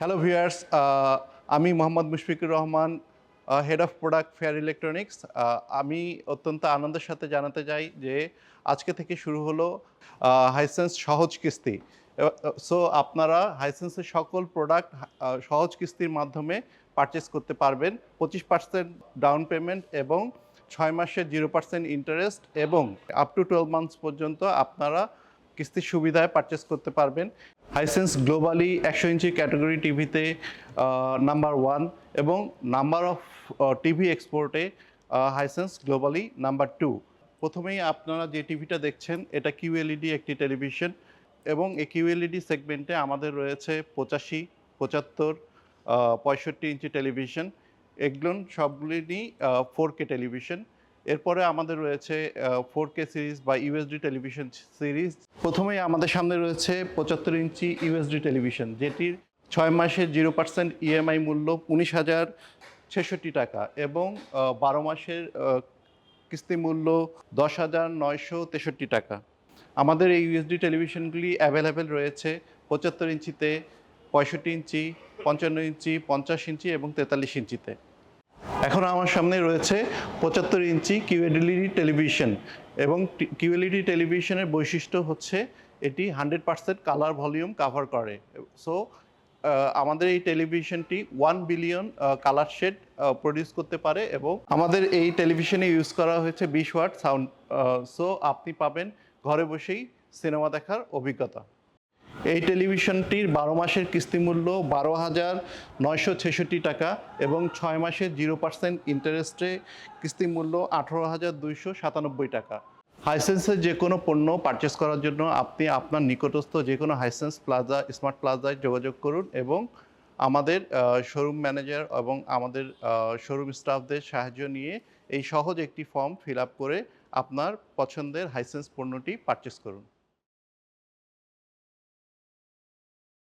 Hello viewers আমি Mohammad Mushfiqur Rahman head of product Fair Electronics আমি অত্যন্ত আনন্দের সাথে জানাতে চাই যে আজকে থেকে শুরু হলো হাইসেন্স সহজ কিস্তি। সো আপনারা হাইসেন্সের সকল প্রোডাক্ট সহজ কিস্তির মাধ্যমে পারচেস করতে পারবেন। পঁচিশ পার্সেন্ট ডাউন পেমেন্ট এবং ছয় মাসের জিরো পার্সেন্ট ইন্টারেস্ট এবং আপ টু টুয়েলভ মান্থস পর্যন্ত আপনারা কিস্তির সুবিধায় পারচেস করতে পারবেন। হাইসেন্স গ্লোবালি একশো ইঞ্চি ক্যাটাগরি টিভিতে নাম্বার ওয়ান এবং নাম্বার অফ টিভি এক্সপোর্টে হাইসেন্স গ্লোবালি নাম্বার টু প্রথমেই আপনারা যে টিভিটা দেখছেন, এটা কিউএলইডি একটি টেলিভিশন এবং এই কিউএলইডি সেগমেন্টে আমাদের রয়েছে পঁচাশি, পঁচাত্তর পঁয়ষট্টি ইঞ্চি টেলিভিশন এগুলো সবগুলি ফোর কে টেলিভিশন এরপরে আমাদের রয়েছে ফোর কে সিরিজ বা ইউএসডি টেলিভিশন সিরিজ প্রথমেই আমাদের সামনে রয়েছে পঁচাত্তর ইঞ্চি ইউএসডি টেলিভিশন যেটির ছয় মাসের জিরো পার্সেন্ট ইএমআই মূল্য উনিশ হাজার ছেষট্টি টাকা এবং বারো মাসের কিস্তি মূল্য দশ হাজার নয়শো তেষট্টি টাকা। আমাদের এই ইউএসডি টেলিভিশনগুলি অ্যাভেলেবেল রয়েছে পঁচাত্তর ইঞ্চিতে পঁয়ষট্টি ইঞ্চি, পঞ্চান্ন ইঞ্চি, পঞ্চাশ ইঞ্চি এবং তেতাল্লিশ ইঞ্চিতে। এখন আমার সামনে রয়েছে পঁচাত্তর inch Q L E D television এবং কিউএলইডি টেলিভিশনের বৈশিষ্ট্য হচ্ছে এটি hundred percent colour volume cover করে। সো আমাদের এই টেলিভিশনটি one billion colour shade produce করতে পারে এবং আমাদের এই টেলিভিশনে ইউজ করা হয়েছে বিশ ওয়াট সাউন্ড সো আপনি পাবেন ঘরে বসেই সিনেমা দেখার অভিজ্ঞতা। এই টেলিভিশনটির বারো মাসের কিস্তি মূল্য বারো হাজার নয়শো ছেষট্টি টাকা এবং ছয় মাসের জিরো পার্সেন্ট ইন্টারেস্টে কিস্তি মূল্য আঠারো হাজার দুইশো সাতানব্বই টাকা। হাইসেন্সের যে কোনো পণ্য পারচেস করার জন্য আপনি আপনার নিকটস্থ যে কোনো হাইসেন্স প্লাজা, স্মার্ট প্লাজায় যোগাযোগ করুন এবং আমাদের শোরুম ম্যানেজার এবং আমাদের শোরুম স্টাফদের সাহায্য নিয়ে এই সহজ একটি ফর্ম ফিল আপ করে আপনার পছন্দের হাইসেন্স পণ্যটি পারচেস করুন।